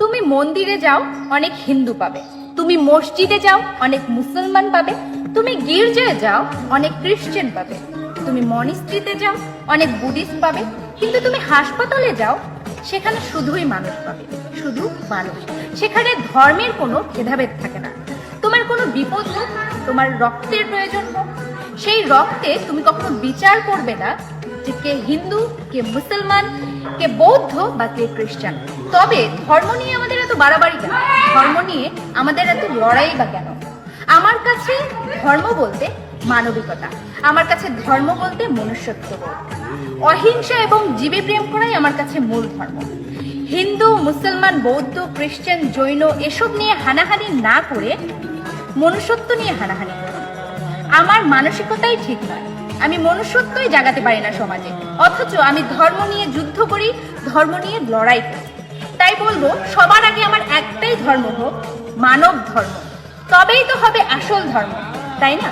তুমি মন্দিরে যাও, অনেক হিন্দু পাবে। তুমি মসজিদে যাও, অনেক মুসলমান পাবে। তুমি গির্জায় যাও, অনেক খ্রিস্টান পাবে। তুমি মনিস্ট্রিতে যাও, অনেক বুদ্ধিস্ট পাবে। কিন্তু তুমি হাসপাতালে যাও, সেখানে শুধুই মানুষ পাবে, শুধু মানুষ। সেখানে ধর্মের কোনো ভেদাভেদ থাকে না। তোমার কোনো বিপদ হোক, তোমার রক্তের প্রয়োজন হোক, সেই রক্তে তুমি কখনো বিচার করবে না কে হিন্দু, কে মুসলমান, কে বৌদ্ধ বা কে খ্রিস্টান। তবে ধর্ম নিয়ে আমাদের এত বাড়াবাড়ি কেন? ধর্ম নিয়ে আমাদের এত লড়াই বা কেন? আমার কাছে ধর্ম বলতে মানবিকতা, আমার কাছে ধর্ম বলতে মনুষ্যত্ব অহিংসা এবং জীবে প্রেম করাই আমার কাছে মূল ধর্ম। হিন্দু, মুসলমান, বৌদ্ধ, খ্রিস্টান, জৈন এসব নিয়ে হানাহানি না করে মনুষ্যত্ব নিয়ে হানাহানি করুন। আমার মানসিকতাই ঠিক নয়। আমি মনুষ্যত্বই জাগাতে পারি না সমাজে। অথচ আমি ধর্ম নিয়ে যুদ্ধ করি, ধর্ম নিয়ে লড়াই করি। তাই বলব, সবার আগে আমার একটাই ধর্ম হোক, মানব ধর্ম। তবেই তো হবে আসল ধর্ম। তাই না?